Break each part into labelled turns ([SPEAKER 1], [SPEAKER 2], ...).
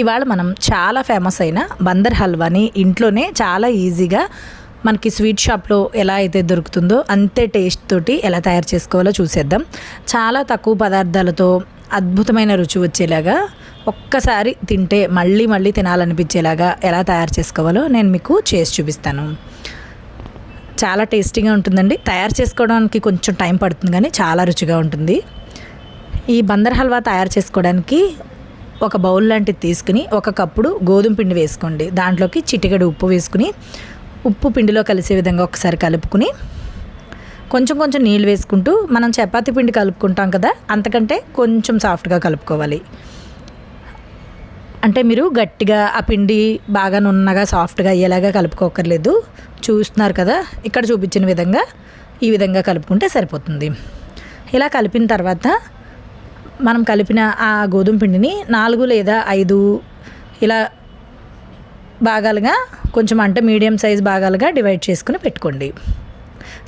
[SPEAKER 1] ఇవాళ మనం చాలా ఫేమస్ అయిన బందర్ హల్వాని ఇంట్లోనే చాలా ఈజీగా మనకి స్వీట్ షాప్లో ఎలా అయితే దొరుకుతుందో అంతే టేస్ట్ తోటి ఎలా తయారు చేసుకోవాలో చూసేద్దాం. చాలా తక్కువ పదార్థాలతో అద్భుతమైన రుచి వచ్చేలాగా ఒక్కసారి తింటే మళ్ళీ మళ్ళీ తినాలనిపించేలాగా ఎలా తయారు చేసుకోవాలో నేను మీకు చేసి చూపిస్తాను. చాలా టేస్టీగా ఉంటుందండి. తయారు చేసుకోవడానికి కొంచెం టైం పడుతుంది కానీ చాలా రుచిగా ఉంటుంది. ఈ బందర్ హల్వా తయారు చేసుకోవడానికి ఒక బౌల్ లాంటిది తీసుకుని ఒక కప్పుడు గోధుమ పిండి వేసుకోండి. దాంట్లోకి చిటికెడు ఉప్పు వేసుకుని ఉప్పు పిండిలో కలిసే విధంగా ఒకసారి కలుపుకుని కొంచెం కొంచెం నీళ్ళు వేసుకుంటూ మనం చపాతి పిండి కలుపుకుంటాం కదా అంతకంటే కొంచెం సాఫ్ట్గా కలుపుకోవాలి. అంటే మీరు గట్టిగా ఆ పిండి బాగా నున్నగా సాఫ్ట్గా అయ్యేలాగా కలుపుకోకర్లేదు చూస్తున్నారు కదా ఇక్కడ చూపించిన విధంగా ఈ విధంగా కలుపుకుంటే సరిపోతుంది. ఇలా కలిపిన తర్వాత మనం కలిపిన ఆ గోధుమ పిండిని నాలుగు లేదా ఐదు ఇలా భాగాలుగా కొంచెం అంటే మీడియం సైజ్ భాగాలుగా డివైడ్ చేసుకుని పెట్టుకోండి.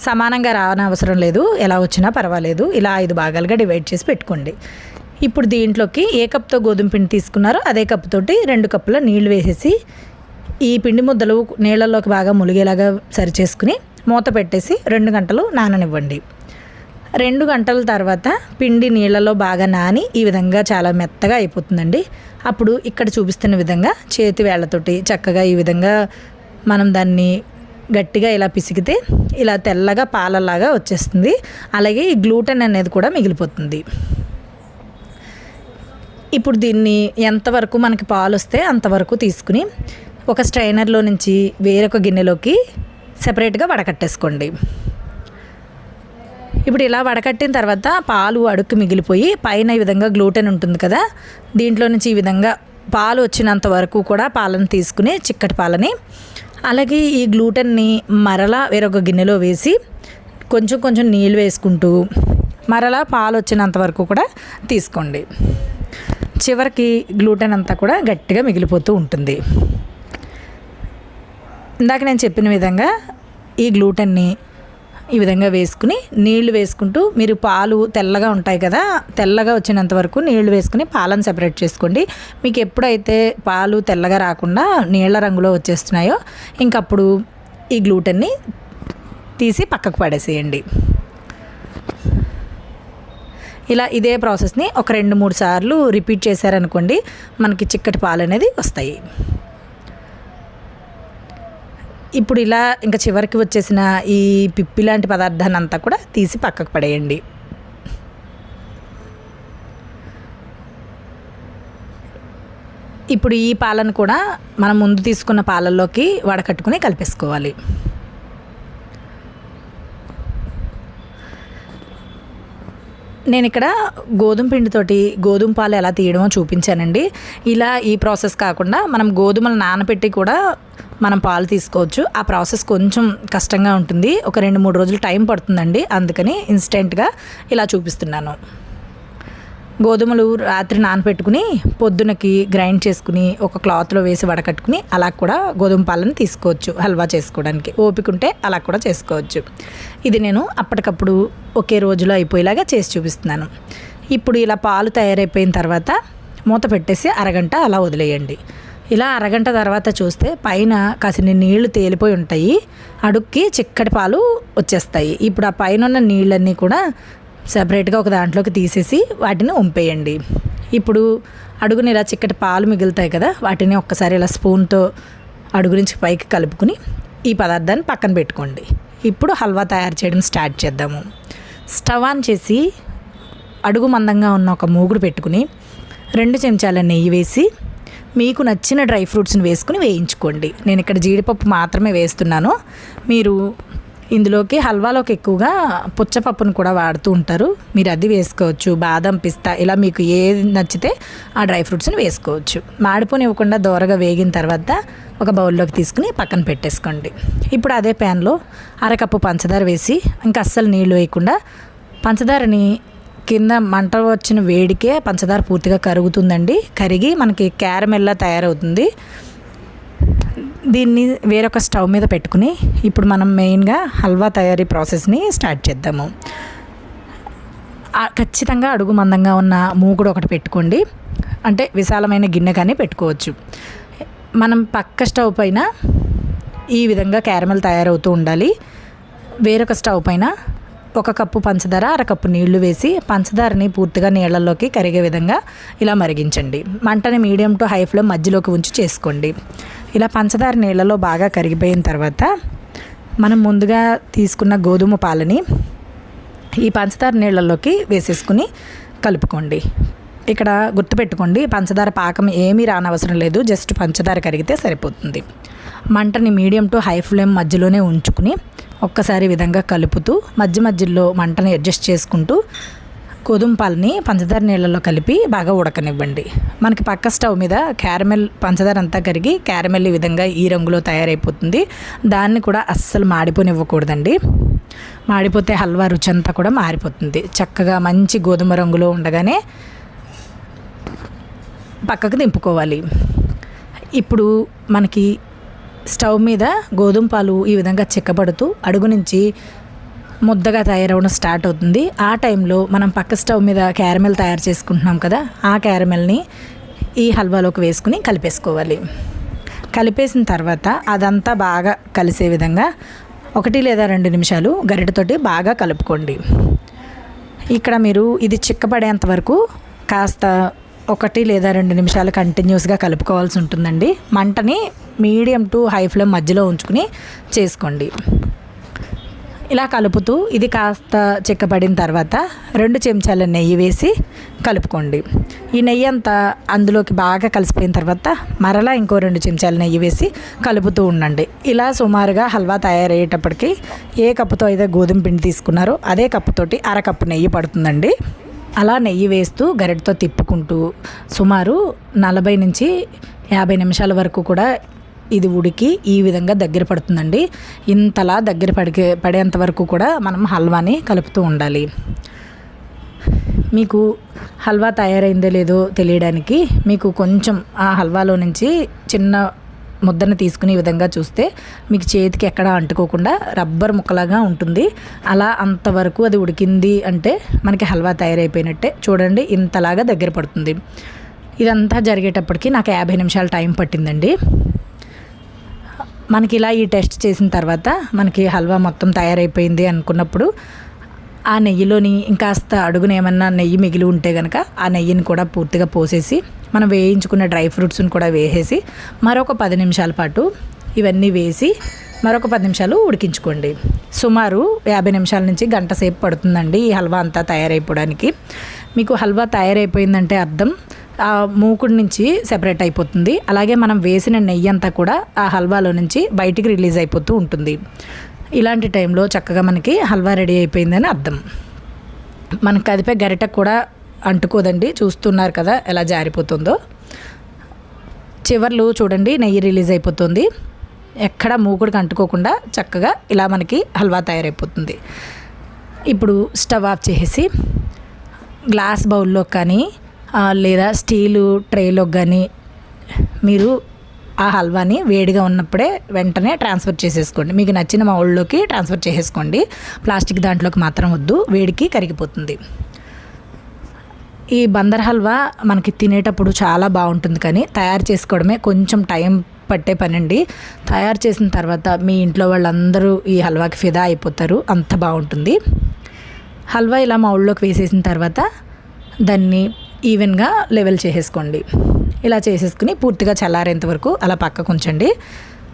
[SPEAKER 1] సమానంగా రానవసరం లేదు ఎలా వచ్చినా పర్వాలేదు ఇలా ఐదు భాగాలుగా డివైడ్ చేసి పెట్టుకోండి. ఇప్పుడు దీంట్లోకి ఏ కప్తో గోధుమ పిండి తీసుకున్నారో అదే కప్పుతోటి రెండు కప్పుల నీళ్ళు వేసేసి ఈ పిండి ముద్దలు నీళ్ళల్లోకి బాగా ములిగేలాగా సరిచేసుకుని మూత పెట్టేసి రెండు గంటలు నాననివ్వండి. రెండు గంటల తర్వాత పిండి నీళ్ళలో బాగా నాని ఈ విధంగా చాలా మెత్తగా అయిపోతుందండి. అప్పుడు ఇక్కడ చూపిస్తున్న విధంగా చేతి వేళ్ళతోటి చక్కగా ఈ విధంగా మనం దాన్ని గట్టిగా ఇలా పిసికితే ఇలా తెల్లగా పాలలాగా వచ్చేస్తుంది. అలాగే ఈ గ్లూటెన్ అనేది కూడా మిగిలిపోతుంది. ఇప్పుడు దీన్ని ఎంతవరకు మనకి పాలు వస్తే అంతవరకు తీసుకుని ఒక స్ట్రైనర్లో నుంచి వేరొక గిన్నెలోకి సెపరేట్గా వడకట్టేసుకోండి. ఇప్పుడు ఇలా వడకట్టిన తర్వాత పాలు అడుక్కు మిగిలిపోయి పైన ఈ విధంగా గ్లూటెన్ ఉంటుంది కదా దీంట్లో నుంచి ఈ విధంగా పాలు వచ్చినంత వరకు కూడా పాలను తీసుకుని చిక్కటి పాలని అలాగే ఈ గ్లూటెన్ని మరలా వేరొక గిన్నెలో వేసి కొంచెం కొంచెం నీళ్ళు వేసుకుంటూ మరలా పాలు వచ్చినంత వరకు కూడా తీసుకోండి. చివరికి గ్లూటెన్ అంతా కూడా గట్టిగా మిగిలిపోతూ ఉంటుంది. ఇందాక నేను చెప్పిన విధంగా ఈ గ్లూటెన్ని ఈ విధంగా వేసుకుని నీళ్ళు వేసుకుంటూ మీరు పాలు తెల్లగా ఉంటాయి కదా తెల్లగా వచ్చినంత వరకు నీళ్ళు వేసుకుని పాలను సెపరేట్ చేసుకోండి. మీకు ఎప్పుడైతే పాలు తెల్లగా రాకుండా నీళ్ళ రంగులో వచ్చేస్తున్నాయో ఇంకప్పుడు ఈ గ్లూటెన్ని తీసి పక్కకు పడేసేయండి. ఇలా ఇదే ప్రాసెస్ని ఒక రెండు మూడు సార్లు రిపీట్ చేశారనుకోండి మనకి చిక్కటి పాలు అనేది వస్తాయి. ఇప్పుడు ఇలా ఇంకా చివరికి వచ్చేసిన ఈ పిప్పి లాంటి పదార్థాన్ని అంతా కూడా తీసి పక్కకు పడేయండి. ఇప్పుడు ఈ పాలను కూడా మనం ముందు తీసుకున్న పాలల్లోకి వడకట్టుకుని కలిపేసుకోవాలి. నేను ఇక్కడ గోధుమ పిండితోటి గోధుమ పాలు ఎలా తీయడమో చూపించానండి. ఇలా ఈ ప్రాసెస్ కాకుండా మనం గోధుమలు నానబెట్టి కూడా మనం పాలు తీసుకోవచ్చు. ఆ ప్రాసెస్ కొంచెం కష్టంగా ఉంటుంది. ఒక రెండు మూడు రోజులు టైం పడుతుందండి. అందుకని ఇన్స్టెంట్గా ఇలా చూపిస్తున్నాను. గోధుమలు రాత్రి నానబెట్టుకుని పొద్దునకి గ్రైండ్ చేసుకుని ఒక క్లాత్లో వేసి వడకట్టుకుని అలా కూడా గోధుమ పాలను తీసుకోవచ్చు హల్వా చేసుకోవడానికి. ఓపిక ఉంటే అలా కూడా చేసుకోవచ్చు. ఇది నేను అప్పటికప్పుడు ఒకే రోజులో అయిపోయేలాగా చేసి చూపిస్తున్నాను. ఇప్పుడు ఇలా పాలు తయారైపోయిన తర్వాత మూత పెట్టేసి అరగంట అలా వదిలేయండి. ఇలా అరగంట తర్వాత చూస్తే పైన కాసిన నీళ్ళు తేలిపోయి ఉంటాయి. అడుక్కి చిక్కటి పాలు వచ్చేస్తాయి. ఇప్పుడు ఆ పైన ఉన్న నీళ్ళన్నీ కూడా సపరేట్గా ఒక దాంట్లోకి తీసేసి వాటిని వంపేయండి ఇప్పుడు అడుగుని ఇలా చిక్కటి పాలు మిగులుతాయి కదా వాటిని ఒక్కసారి ఇలా స్పూన్తో అడుగు నుంచి పైకి కలుపుకుని ఈ పదార్థాన్ని పక్కన పెట్టుకోండి. ఇప్పుడు హల్వా తయారు చేయడం స్టార్ట్ చేద్దాము. స్టవ్ ఆన్ చేసి అడుగు మందంగా ఉన్న ఒక మూగుడు పెట్టుకుని రెండు చెంచాల నెయ్యి వేసి మీకు నచ్చిన డ్రై ఫ్రూట్స్ని వేసుకుని వేయించుకోండి. నేను ఇక్కడ జీడిపప్పు మాత్రమే వేస్తున్నాను. మీరు ఇందులోకి హల్వాలోకి ఎక్కువగా పుచ్చపప్పును కూడా వాడుతూ ఉంటారు. మీరు అది వేసుకోవచ్చు బాదం పిస్తా ఇలా మీకు ఏది నచ్చితే ఆ డ్రై ఫ్రూట్స్ని వేసుకోవచ్చు. మాడిపోనివ్వకుండా దోరగా వేగిన తర్వాత ఒక బౌల్లోకి తీసుకుని పక్కన పెట్టేసుకోండి. ఇప్పుడు అదే ప్యాన్లో అరకప్పు పంచదార వేసి ఇంకా అస్సలు నీళ్ళు వేయకుండా పంచదారని కింద మంట వచ్చిన వేడికే పంచదార పూర్తిగా కరుగుతుందండి. కరిగి మనకి క్యారమెల్లా తయారవుతుంది. దీన్ని వేరొక స్టవ్ మీద పెట్టుకుని ఇప్పుడు మనం మెయిన్గా హల్వా తయారీ ప్రాసెస్ని స్టార్ట్ చేద్దాము. ఖచ్చితంగా అడుగు మందంగా ఉన్న మూకుడు ఒకటి పెట్టుకోండి. అంటే విశాలమైన గిన్నె కానీ పెట్టుకోవచ్చు. మనం పక్క స్టవ్ పైన ఈ విధంగా క్యారమెల్ తయారవుతూ ఉండాలి. వేరొక స్టవ్ పైన ఒక కప్పు పంచదార అరకప్పు నీళ్ళు వేసి పంచదారని పూర్తిగా నీళ్ళల్లోకి కరిగే విధంగా ఇలా మరిగించండి. మంటని మీడియం టు హై ఫ్లేమ్ మధ్యలోకి ఉంచి చేసుకోండి. ఇలా పంచదార నీళ్ళలో బాగా కరిగిపోయిన తర్వాత మనం ముందుగా తీసుకున్న గోధుమ పాలని ఈ పంచదార నీళ్ళల్లోకి వేసేసుకుని కలుపుకోండి. ఇక్కడ గుర్తుపెట్టుకోండి పంచదార పాకం ఏమీ రానవసరం లేదు జస్ట్ పంచదార కరిగితే సరిపోతుంది. మంటని మీడియం టు హై ఫ్లేమ్ మధ్యలోనే ఉంచుకుని ఒక్కసారి విధంగా కలుపుతూ మధ్య మధ్యలో మంటని అడ్జస్ట్ చేసుకుంటూ గోధుమపాలని పంచదార నీళ్ళలో కలిపి బాగా ఉడకనివ్వండి. మనకి పక్క స్టవ్ మీద క్యారమెల్ పంచదార అంతా కరిగి క్యారమెల్ ఈ విధంగా ఈ రంగులో తయారైపోతుంది. దాన్ని కూడా అస్సలు మాడిపోనివ్వకూడదండి. మాడిపోతే హల్వా రుచి అంతా కూడా మారిపోతుంది. చక్కగా మంచి గోధుమ రంగులో ఉండగానే పక్కకు దింపుకోవాలి. ఇప్పుడు మనకి స్టవ్ మీద గోధుమ పాలు ఈ విధంగా చిక్కబడుతూ అడుగు నుంచి ముద్దగా తయారవడం స్టార్ట్ అవుతుంది. ఆ టైంలో మనం పక్క స్టవ్ మీద క్యారమెల్ తయారు చేసుకుంటున్నాం కదా ఆ క్యారమెల్ని ఈ హల్వాలోకి వేసుకుని కలిపేసుకోవాలి. కలిపేసిన తర్వాత అదంతా బాగా కలిసే విధంగా ఒకటి లేదా రెండు నిమిషాలు గరిటతోటి బాగా కలుపుకోండి. ఇక్కడ మీరు ఇది చిక్కబడేంత వరకు కాస్త ఒకటి లేదా రెండు నిమిషాలు కంటిన్యూస్గా కలుపుకోవాల్సి ఉంటుందండి. మంటని మీడియం టు హై ఫ్లేమ్ మధ్యలో ఉంచుకుని చేసుకోండి. ఇలా కలుపుతూ ఇది కాస్త చిక్కబడిన తర్వాత రెండు చెంచాల నెయ్యి వేసి కలుపుకోండి. ఈ నెయ్యి అంతా అందులోకి బాగా కలిసిపోయిన తర్వాత మరలా ఇంకో రెండు చెంచాల నెయ్యి వేసి కలుపుతూ ఉండండి. ఇలా సుమారుగా హల్వా తయారయ్యేటప్పటికి ఏ కప్పుతో అయితే గోధుమ పిండి తీసుకున్నారో అదే కప్పుతోటి అరకప్పు నెయ్యి పడుతుందండి. అలా నెయ్యి వేస్తూ గరిటతో తిప్పుకుంటూ సుమారు నలభై నుంచి యాభై నిమిషాల వరకు కూడా ఇది ఉడికి ఈ విధంగా దగ్గర పడుతుందండి. ఇంతలా దగ్గర పడికే పడేంత వరకు కూడా మనం హల్వాని కలుపుతూ ఉండాలి. మీకు హల్వా తయారైందో లేదో తెలియడానికి మీకు కొంచెం ఆ హల్వాలో నుంచి చిన్న ముద్దను తీసుకునే విధంగా చూస్తే మీకు చేతికి ఎక్కడ అంటుకోకుండా రబ్బర్ ముక్కలాగా ఉంటుంది. అలా అంతవరకు అది ఉడికింది అంటే మనకి హల్వా తయారైపోయినట్టే. చూడండి ఇంతలాగా దగ్గర పడుతుంది. ఇదంతా జరిగేటప్పటికి నాకు యాభై నిమిషాలు టైం పట్టిందండి. మనకి ఇలా ఈ టెస్ట్ చేసిన తర్వాత మనకి హల్వా మొత్తం తయారైపోయింది అనుకున్నప్పుడు ఆ నెయ్యిలోని ఇంకాస్త అడుగున ఏమన్నా నెయ్యి మిగిలి ఉంటే కనుక ఆ నెయ్యిని కూడా పూర్తిగా పోసేసి మనం వేయించుకున్న డ్రై ఫ్రూట్స్ని కూడా వేసేసి మరొక పది నిమిషాల పాటు ఇవన్నీ వేసి మరొక పది నిమిషాలు ఉడికించుకోండి. సుమారు యాభై నిమిషాల నుంచి గంట సేపు పడుతుందండి ఈ హల్వా అంతా తయారైపోవడానికి. మీకు హల్వా తయారైపోయిందంటే అర్థం. మూకుడు నుంచి సెపరేట్ అయిపోతుంది. అలాగే మనం వేసిన నెయ్యి అంతా కూడా ఆ హల్వాలో నుంచి బయటికి రిలీజ్ అయిపోతూ ఉంటుంది. ఇలాంటి టైంలో చక్కగా మనకి హల్వా రెడీ అయిపోయిందని అర్థం. మనకు కదిపే గరిట కూడా అంటుకోదండి. చూస్తున్నారు కదా ఎలా జారిపోతుందో. చివర్లు చూడండి నెయ్యి రిలీజ్ అయిపోతుంది. ఎక్కడ మూకుడికి అంటుకోకుండా చక్కగా ఇలా మనకి హల్వా తయారైపోతుంది. ఇప్పుడు స్టవ్ ఆఫ్ చేసేసి గ్లాస్ బౌల్లో కానీ లేదా స్టీలు ట్రేలో కానీ మీరు ఆ హల్వాని వేడిగా ఉన్నప్పుడే వెంటనే ట్రాన్స్ఫర్ చేసేసుకోండి. మీకు నచ్చిన మౌల్డ్లోకి ట్రాన్స్ఫర్ చేసేసుకోండి. ప్లాస్టిక్ దాంట్లోకి మాత్రం వద్దు. వేడికి కరిగిపోతుంది. ఈ బందర్ హల్వా మనకి తినేటప్పుడు చాలా బాగుంటుంది కానీ తయారు చేసుకోవడమే కొంచెం టైం పట్టే పని అండి తయారు చేసిన తర్వాత మీ ఇంట్లో వాళ్ళందరూ ఈ హల్వాకి ఫిదా అయిపోతారు. అంత బాగుంటుంది. హల్వా ఇలా మౌల్డ్లోకి వేసేసిన తర్వాత దాన్ని ఈవెన్గా లెవెల్ చేసేసుకోండి. ఇలా చేసేసుకుని పూర్తిగా చల్లారేంత వరకు అలా పక్కకు ఉంచండి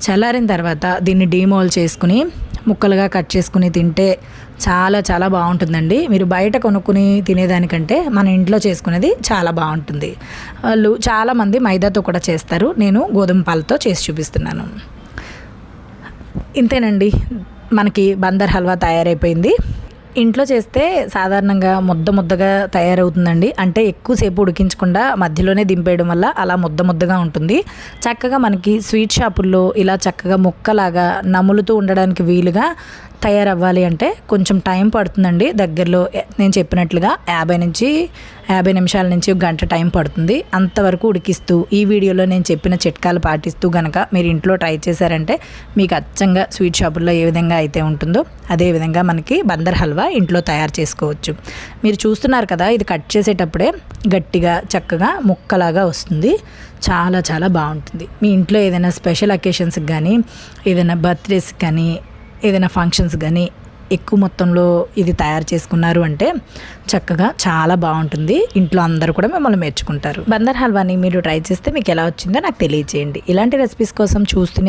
[SPEAKER 1] చల్లారిన తర్వాత దీన్ని డీమోల్ చేసుకుని ముక్కలుగా కట్ చేసుకుని తింటే చాలా చాలా బాగుంటుందండి. మీరు బయట కొనుక్కుని తినేదానికంటే మన ఇంట్లో చేసుకునేది చాలా బాగుంటుంది. వాళ్ళు చాలామంది మైదాతో కూడా చేస్తారు. నేను గోధుమ పాలతో చేసి చూపిస్తున్నాను. ఇంతేనండి. మనకి బందర్ హల్వా తయారైపోయింది. ఇంట్లో చేస్తే సాధారణంగా ముద్ద ముద్దగా తయారవుతుందండి. అంటే ఎక్కువసేపు ఉడికించకుండా మధ్యలోనే దింపేయడం వల్ల అలా ముద్ద ముద్దగా ఉంటుంది. చక్కగా మనకి స్వీట్ షాపుల్లో ఇలా చక్కగా ముక్కలాగా నములుతూ ఉండడానికి వీలుగా తయారవ్వాలి అంటే కొంచెం టైం పడుతుందండి. దగ్గరలో నేను చెప్పినట్లుగా యాభై నుంచి యాభై నిమిషాల నుంచి ఒక గంట టైం పడుతుంది. అంతవరకు ఉడికిస్తూ ఈ వీడియోలో నేను చెప్పిన చిట్కాలు పాటిస్తూ గనక మీరు ఇంట్లో ట్రై చేశారంటే మీకు అచ్చంగా స్వీట్ షాపుల్లో ఏ విధంగా అయితే ఉంటుందో అదే విధంగా మనకి బందర్ హల్వా ఇంట్లో తయారు చేసుకోవచ్చు. మీరు చూస్తున్నారు కదా ఇది కట్ చేసేటప్పుడే గట్టిగా చక్కగా ముక్కలాగా వస్తుంది. చాలా చాలా బాగుంటుంది. మీ ఇంట్లో ఏదైనా స్పెషల్ అకేషన్స్కి కానీ ఏదైనా బర్త్డేస్కి కానీ ఏదైనా ఫంక్షన్స్ కానీ ఎక్కువ మొత్తంలో ఇది తయారు చేసుకున్నారు అంటే చక్కగా చాలా బాగుంటుంది. ఇంట్లో అందరూ కూడా మిమ్మల్ని మెచ్చుకుంటారు. బందర్ హల్వాని మీరు ట్రై చేస్తే మీకు ఎలా వచ్చిందో నాకు తెలియజేయండి ఇలాంటి రెసిపీస్ కోసం చూస్తూనే